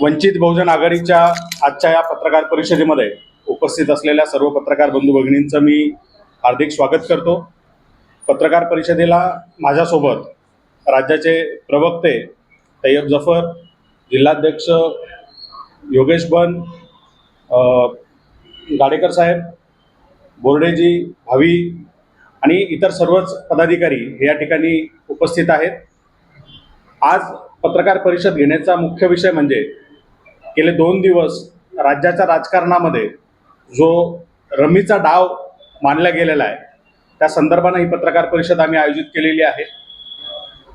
वंचित बहुजन आघाडीच्या आजच्या या पत्रकार परिषदेमध्ये उपस्थित असलेल्या सर्व पत्रकार बंधू भगिनींचं मी हार्दिक स्वागत करतो. पत्रकार परिषदेला माझ्यासोबत राज्याचे प्रवक्ते तय्यब जफर जिल्हाध्यक्ष योगेश बन गाडेकर साहेब बोर्डेजी भावी आणि इतर सर्वच पदाधिकारी हे या ठिकाणी उपस्थित आहेत. आज पत्रकार परिषद घेण्याचा मुख्य विषय म्हणजे गेले दोन दिवस राज्याच्या राजकारणामध्ये जो रमीचा डाव मानला गेलेला आहे त्या संदर्भानं ही पत्रकार परिषद आम्ही आयोजित केलेली आहे.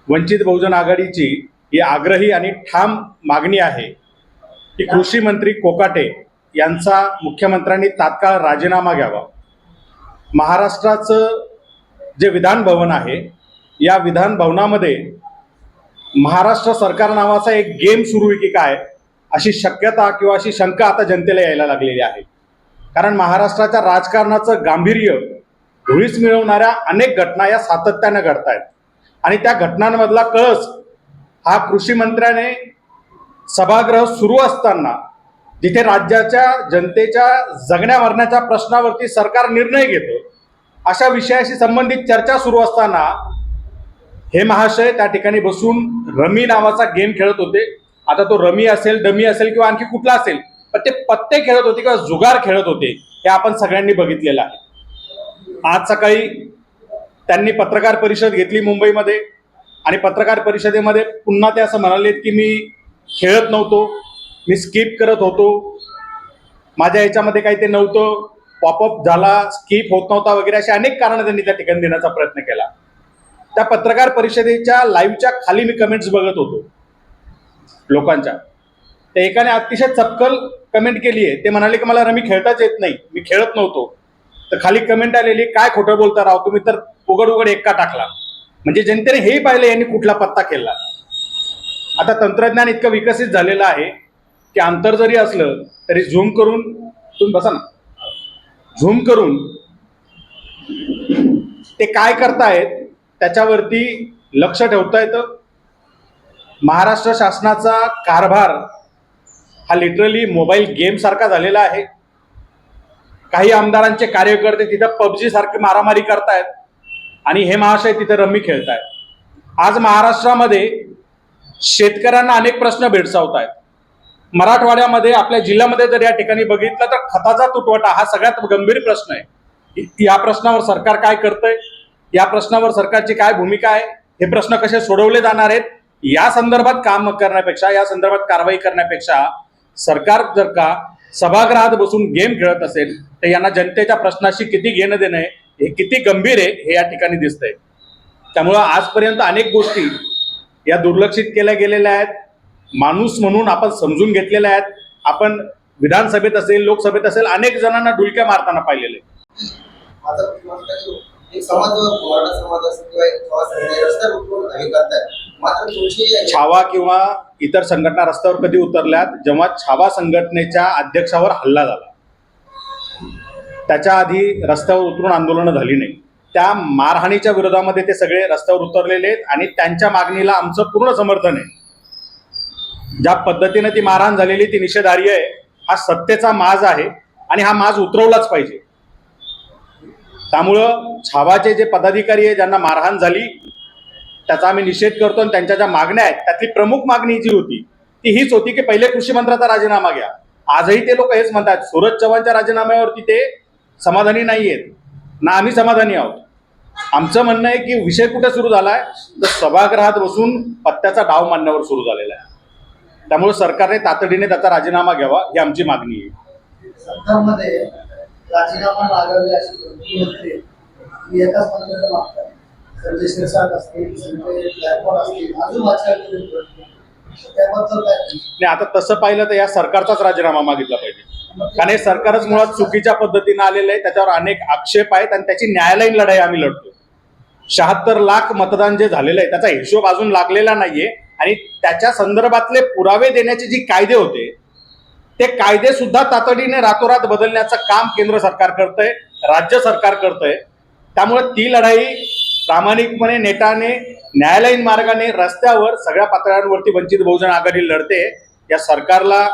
वंचित बहुजन आघाडीची ही आग्रही आणि ठाम मागणी आहे की कृषी मंत्री कोकाटे यांचा मुख्यमंत्र्यांनी तात्काळ राजीनामा घ्यावा. महाराष्ट्राचं जे विधान भवन आहे या विधान भवनामध्ये महाराष्ट्र सरकार नावाचा एक गेम सुरू आहे की काय अशी शक्यता किंवा अशी शंका आता जनतेला यायला लागलेली आहे. कारण महाराष्ट्राच्या राजकारणाचं गांभीर्य धुळीस मिळवणाऱ्या अनेक घटना या सातत्यानं घडत आहेत आणि त्या घटनांमधला कळस हा कृषी मंत्र्याने सभागृह सुरू असताना जिथे राज्याच्या जनतेच्या जगण्या मरण्याच्या प्रश्नावरती सरकार निर्णय घेतो अशा विषयाशी संबंधित चर्चा सुरू असताना हे महाशय त्या ठिकाणी बसून रमी नावाचा गेम खेळत होते. आता तो रमी असेल डमी असेल किंवा आणखी कुठला असेल पण ते पत्ते खेळत होते किंवा जुगार खेळत होते हे आपण सगळ्यांनी बघितलेलं आहे. आज सकाळी त्यांनी पत्रकार परिषद घेतली मुंबईमध्ये आणि पत्रकार परिषदेमध्ये पुन्हा ते असं म्हणालेत की मी खेळत नव्हतो मी स्किप करत होतो. माझ्या याच्यामध्ये काही ते नव्हतं पॉपअप झाला स्किप होत नव्हता वगैरे अशी अनेक कारणं त्यांनी त्या ठिकाणी देण्याचा प्रयत्न केला. त्या पत्रकार परिषदेच्या लाईव्हच्या खाली मी कमेंट्स बघत होतो. लोकांच्या. तर एकाने अतिशय चपकल कमेंट केली आहे ते म्हणाले की मला रमी खेळताच येत नाही. मी खेळत नव्हतो. तर खाली कमेंट आलेली काय खोटं बोलता राव? तुम्ही तर उघड उघड एक्का टाकला. म्हणजे जनतेने हेही पाहिलं यांनी कुठला पत्ता केला. आता तंत्रज्ञान इतकं विकसित झालेलं आहे की अंतर जरी असलं तरी झूम करून तुम्ही बसा ना. झूम करून ते काय करतायत त्याच्यावरती लक्ष ठेवता येतं. महाराष्ट्र शासनाचा कारभार हा लिटरली मोबाईल गेमसारखा झालेला आहे. काही आमदारांचे कार्यकर्ते तिथं पबजी सारखी मारामारी करतायत आणि हे महाशय तिथं रम्मी खेळतायत. आज महाराष्ट्रामध्ये शेतकऱ्यांना अनेक प्रश्न भेडसावत आहेत मराठवाड्यामध्ये आपल्या जिल्ह्यामध्ये जर या ठिकाणी बघितलं तर खताचा तुटवडा हा सगळ्यात गंभीर प्रश्न आहे. या प्रश्नावर सरकार काय करतंय? या प्रश्नावर सरकारची काय भूमिका आहे? हे प्रश्न कसे सोडवले जाणार आहेत? या संदर्भात काम करण्यापेक्षा या संदर्भात कारवाई करण्यापेक्षा सरकार जर का सभागृहात बसून गेम खेळत असेल तर यांना जनतेच्या प्रश्नाशी किती घेणं देणं आहे हे किती गंभीर आहे हे या ठिकाणी दिसतंय. त्यामुळं आजपर्यंत अनेक गोष्टी या दुर्लक्षित केल्या गेलेल्या आहेत. माणूस म्हणून आपण समजून घेतलेल्या आहेत. आपण विधानसभेत असेल लोकसभेत असेल अनेक जणांना डुलक्या मारताना पाहिलेले. आहे समाज समाज छावा किंवा इतर संघटना रस्त्यावर कधी उतरल्यात जेव्हा छावा संघटनेच्या अध्यक्षावर हल्ला झाला. त्याच्या आधी रस्त्यावर उतरून आंदोलनं झाली नाही. त्या मारहाणीच्या विरोधामध्ये ते सगळे रस्त्यावर उतरलेले आहेत आणि त्यांच्या मागणीला आमचं पूर्ण समर्थन आहे. ज्या पद्धतीने ती मारहाण झालेली ती निषेधार्य आहे. हा सत्तेचा माज आहे आणि हा माज उतरवलाच पाहिजे. त्यामुळं छावाचे जे पदाधिकारी आहे ज्यांना मारहाण झाली त्याचा आम्ही निषेध करतो आणि त्यांच्या ज्या मागण्या आहेत त्यातली प्रमुख मागणी जी होती ती हीच होती की पहिले कृषी मंत्र्याचा राजीनामा घ्या. आजही ते लोक हेच म्हणतात सूरज चव्हाणच्या राजीनाम्यावरती ते समाधानी नाही आहेत ना आम्ही समाधानी आहोत. आमचं म्हणणं आहे की विषय कुठे सुरू झालाय? तर सभागृहात बसून पत्त्याचा डाव मांडण्यावर सुरू झालेला आहे. त्यामुळे सरकारने तातडीने त्याचा राजीनामा घ्यावा ही आमची मागणी आहे. सरकारमध्ये राजीनामा मागवले अशी एकाच आणि आता तसं पाहिलं तर या सरकारचाच राजीनामा मागितला पाहिजे. कारण हे सरकारच मुळात चुकीच्या पद्धतीनं आलेलं आहे त्याच्यावर अनेक आक्षेप आहेत आणि त्याची न्यायालयीन लढाई आम्ही लढतो शहात्तर लाख मतदान जे झालेलं आहे त्याचा हिशोब अजून लागलेला नाहीये आणि त्याच्या संदर्भातले पुरावे देण्याचे जी कायदे होते ते कायदे सुद्धा तातडीने रातोरात बदलण्याचं काम केंद्र सरकार करतंय राज्य सरकार करतंय. त्यामुळे ती लढाई प्रामाणिकपणे नेटाने न्यायालयीन मार्गाने रस्त्यावर सगळ्या पातळ्यांवरती वंचित बहुजन आघाडी लढते. या सरकारला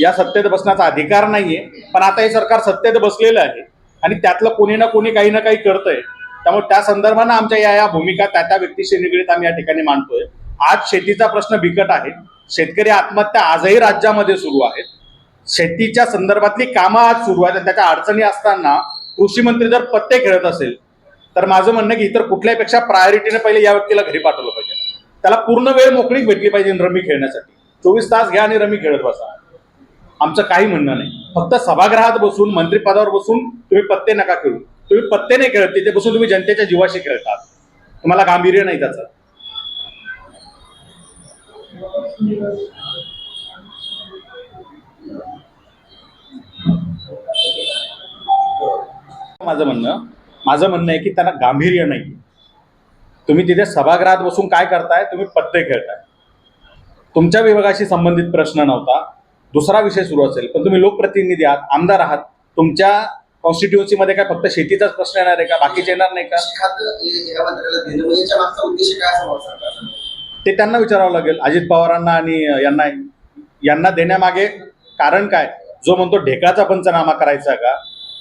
या सत्तेत बसण्याचा अधिकार नाहीये. पण आता हे सरकार सत्तेत बसलेलं आहे आणि त्यातलं कोणी ना कोणी काही ना काही करतंय. त्यामुळे त्या संदर्भानं आमच्या या या भूमिका त्या त्या व्यक्तीशी निगडीत आम्ही या ठिकाणी मांडतोय. आज शेतीचा प्रश्न बिकट आहे. शेतकरी आत्महत्या आजही राज्यामध्ये सुरू आहेत. शेतीच्या संदर्भातली कामं आज सुरू आहेत आणि त्याच्या अडचणी असताना कृषी मंत्री जर पत्ते खेळत असेल तर माझं म्हणणं की इतर कुठल्यापेक्षा प्रायोरिटीने पहिले या व्यक्तीला घरी पाठवलं पाहिजे. त्याला पूर्ण वेळ मोकळीक भेटली पाहिजे रमी खेळण्यासाठी. चोवीस तास घ्या आणि रमी खेळत बसा. आमचं काही म्हणणं नाही. फक्त सभागृहात बसून मंत्रिपदावर बसून तुम्ही पत्ते नका खेळू. तुम्ही पत्ते नाही खेळत तिथे बसून तुम्ही जनतेच्या जीवाशी खेळतात. तुम्हाला गांभीर्य नाही त्याचं. माझं म्हणणं माझं म्हणणं आहे की त्यांना गांभीर्य नाही तुम्ही तिथे सभागृहात बसून काय करताय? तुम्ही पत्ते खेळताय. तुमच्या विभागाशी संबंधित प्रश्न नव्हता. दुसरा विषय सुरू असेल पण तुम्ही लोकप्रतिनिधी आहात आमदार आहात. तुमच्या कॉन्स्टिट्युन्सीमध्ये काय फक्त शेतीचाच प्रश्न येणार आहे का? बाकीचे येणार नाही का? म्हणजे ते त्यांना विचारावं लागेल अजित पवारांना आणि यांना. यांना देण्यामागे कारण काय? जो म्हणतो ढेकळाचा पंचनामा करायचा का?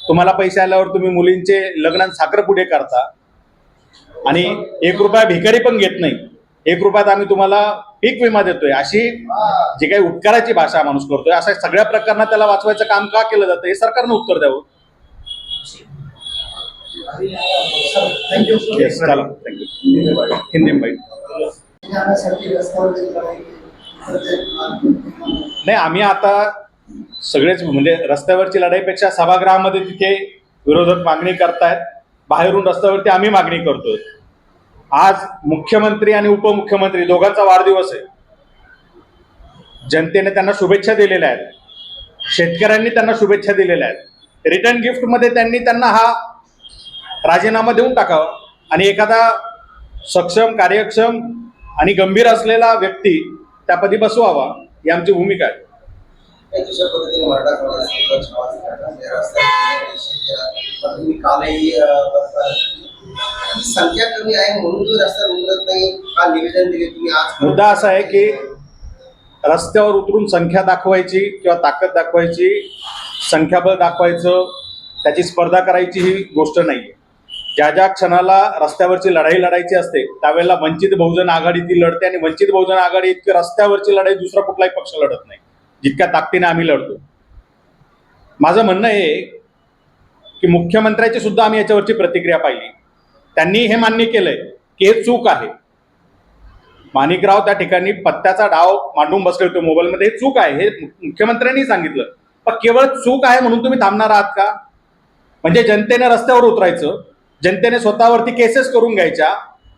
तुम्हाला पैसे आल्यावर तुम्ही मुलींचे लग्न साखरपुडे करता. आणि एक रुपया भिकारी पण घेत नाही. एक रुपयात आम्ही तुम्हाला पीक विमा देतोय. अशी जी काही उपकाराची भाषा माणूस करतोय अशा सगळ्या प्रकारांना त्याला वाचवायचं काम का केलं जातं हे सरकारनं उत्तर द्यावं. चला. थँक्यू हिंदी बाईट नाही आम्ही आता सगळेच म्हणजे रस्त्यावरची लढाईपेक्षा सभागृहामध्ये तिथे विरोधक मागणी करतायत. बाहेरून रस्त्यावरती आम्ही मागणी करतोय. आज मुख्यमंत्री आणि उपमुख्यमंत्री दोघांचा वाढदिवस आहे. जनतेने त्यांना शुभेच्छा दिलेल्या आहेत. शेतकऱ्यांनी त्यांना शुभेच्छा दिलेल्या आहेत. रिटर्न गिफ्टमध्ये त्यांनी त्यांना हा राजीनामा देऊन टाकावा. आणि एखादा सक्षम कार्यक्षम आणि गंभीर असलेला व्यक्ती त्यापदी बसवावा ही आमची भूमिका आहे. काही दुसऱ्या पद्धतीने मराठा समाजाचे कालही संख्या कमी आहे म्हणून जो रस्ता उतरत नाही. हा निवेदन दिले तुम्ही आज? मुद्दा असा आहे की रस्त्यावर उतरून संख्या दाखवायची किंवा ताकद दाखवायची संख्याबळ दाखवायचं त्याची स्पर्धा करायची ही गोष्ट नाही आहे ज्या ज्या क्षणाला रस्त्यावरची लढाई लढायची असते त्यावेळेला वंचित बहुजन आघाडी ती लढते आणि वंचित बहुजन आघाडी इतकी रस्त्यावरची लढाई दुसरा कुठलाही पक्ष लढत नाही. जितक्या ताकदीने आम्ही लढतो. माझं म्हणणं हे की मुख्यमंत्र्याची सुद्धा आम्ही याच्यावरची प्रतिक्रिया पाहिली. त्यांनी हे मान्य केलंय की हे चूक आहे. माणिकराव त्या ठिकाणी पत्त्याचा डाव मांडून बसले होते मोबाईलमध्ये. हे चूक आहे. हे मुख्यमंत्र्यांनी सांगितलं. पण केवळ चूक आहे म्हणून तुम्ही थांबणार आहात का? म्हणजे जनतेने रस्त्यावर उतरायचं. जनतेने स्वतःवरती केसेस करून घ्यायच्या.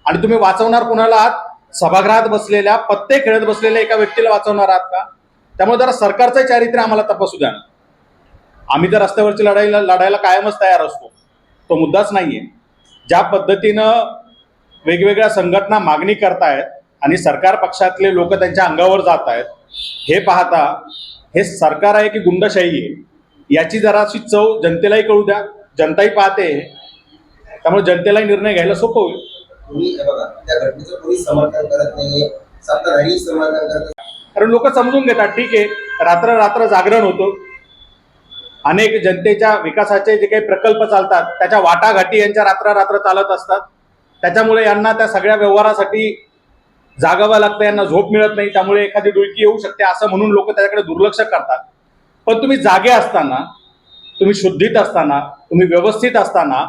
आणि तुम्ही वाचवणार कुणाला आहात? सभागृहात बसलेल्या पत्ते खेळत बसलेल्या एका व्यक्तीला वाचवणार आहात का? त्यामुळे जरा सरकारचं चारित्र्य आम्हाला तपासू द्या ना. आम्ही तर रस्त्यावरची लढाईला लढायला कायमच तयार असतो. तो मुद्दाच नाही आहे ज्या पद्धतीनं वेगवेगळ्या संघटना मागणी करतायत आणि सरकार पक्षातले लोक त्यांच्या अंगावर जात आहेत हे पाहता हे सरकार आहे की गुंडशाही आहे? याची जराशी चव जनतेलाही कळू द्या. जनताही पाहते. त्यामुळे जनतेलाही निर्णय घ्यायला सोपं होईल. त्या घटनेचं कोणी समर्थन करत नाहीये. सत्ताधारी कारण लोक समजून घेतात ठीक आहे. रात्र रात्र जागरण होतं. अनेक जनतेच्या विकासाचे जे काही प्रकल्प चालतात त्याच्या वाटाघाटी यांच्या रात्र रात्र चालत असतात. त्याच्यामुळे यांना त्या सगळ्या व्यवहारासाठी जागावं लागतं यांना झोप मिळत नाही. त्यामुळे एखादी डुलकी येऊ शकते असं म्हणून लोक त्याच्याकडे दुर्लक्ष करतात. पण तुम्ही जागे असताना तुम्ही शुद्धीत असताना तुम्ही व्यवस्थित असताना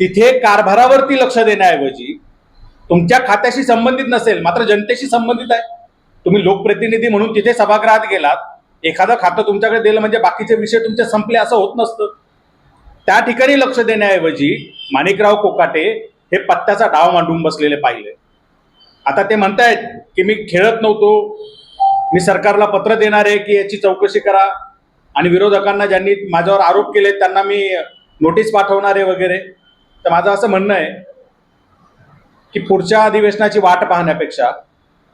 तिथे कारभारावरती लक्ष देण्याऐवजी तुमच्या खात्याशी संबंधित नसेल मात्र जनतेशी संबंधित आहे. तुम्ही लोकप्रतिनिधी म्हणून तिथे सभागृहात गेलात एखादं खातं तुमच्याकडे दिलं म्हणजे बाकीचे विषय तुमचे संपले असं होत नसतं. त्या ठिकाणी लक्ष देण्याऐवजी माणिकराव कोकाटे हे पत्त्याचा डाव मांडून बसलेले पाहिले. आता ते म्हणतायत की मी खेळत नव्हतो मी सरकारला पत्र देणार आहे की याची चौकशी करा. आणि विरोधकांना ज्यांनी माझ्यावर आरोप केले त्यांना मी नोटीस पाठवणार आहे वगैरे. तर माझं असं म्हणणं आहे की पुढच्या अधिवेशनाची वाट पाहण्यापेक्षा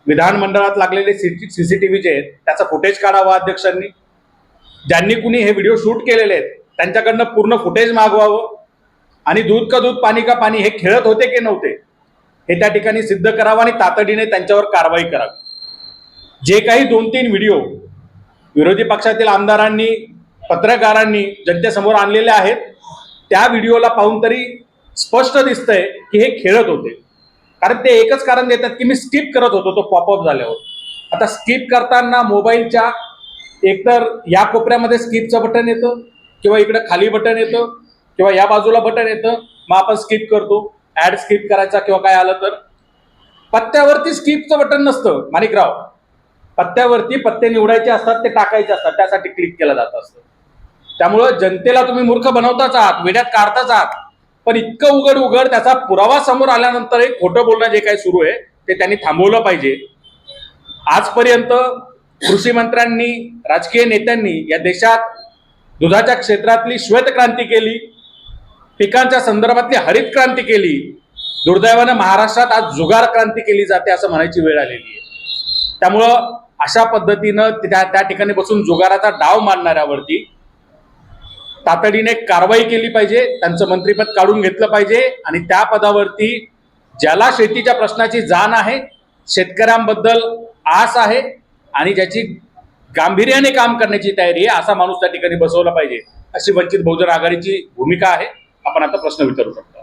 विधानमंडळात लागलेले C C T V J आहेत त्याचा फुटेज काढावा अध्यक्षांनी. ज्यांनी कुणी हे व्हिडिओ शूट केलेले आहेत त्यांच्याकडनं पूर्ण फुटेज मागवावं. आणि दूध का दूध पाणी का पाणी हे खेळत होते की नव्हते हे त्या ठिकाणी सिद्ध करावं आणि तातडीने त्यांच्यावर कारवाई करावी. जे काही दोन तीन व्हिडिओ विरोधी पक्षातील आमदारांनी पत्रकारांनी जनतेसमोर आणलेले आहेत त्या व्हिडिओला पाहून तरी स्पष्ट दिसतंय की हे खेळत होते. कारण ते एकच कारण देतात की मी स्किप करत होतो तो पॉपअप झाल्यावर. आता स्किप करताना मोबाईलच्या एकतर या कोपऱ्यामध्ये स्किपचं बटन येतं किंवा इकडं खाली बटन येतं किंवा या बाजूला बटन येतं मग आपण स्किप करतो. ऍड स्किप करायचा किंवा काय आलं तर. पत्त्यावरती स्किपचं बटन नसतं माणिकराव पत्त्यावरती पत्ते निवडायचे असतात ते टाकायचे असतात त्यासाठी क्लिक केलं जात असतं. त्यामुळं जनतेला तुम्ही मूर्ख बनवताच आहात वेड्यात काढताच आहात. पण इतकं उघड उघड त्याचा पुरावा समोर आल्यानंतर एक खोटं बोलणं जे काही सुरू आहे ते त्यांनी थांबवलं पाहिजे. आजपर्यंत कृषी मंत्र्यांनी राजकीय नेत्यांनी या देशात दुधाच्या क्षेत्रातली श्वेतक्रांती केली पिकांच्या संदर्भातली हरित क्रांती केली दुर्दैवानं महाराष्ट्रात आज जुगार क्रांती केली जाते असं म्हणायची वेळ आलेली आहे. त्यामुळं अशा पद्धतीनं त्या त्या ठिकाणी बसून जुगाराचा डाव मारणाऱ्यावरती तातडीने कारवाई केली पाहिजे त्यांचं मंत्रीपद काढून घेतलं पाहिजे आणि त्या पदावरती ज्याला शेतीच्या प्रश्नाची जाण आहे शेतकऱ्यांबद्दल आस आहे आणि ज्याची गांभीर्याने काम करण्याची तयारी आहे असा माणूस त्या ठिकाणी बसवला पाहिजे अशी वंचित बहुजन आघाडीची भूमिका आहे. आपण आता प्रश्न विचारू शकतो.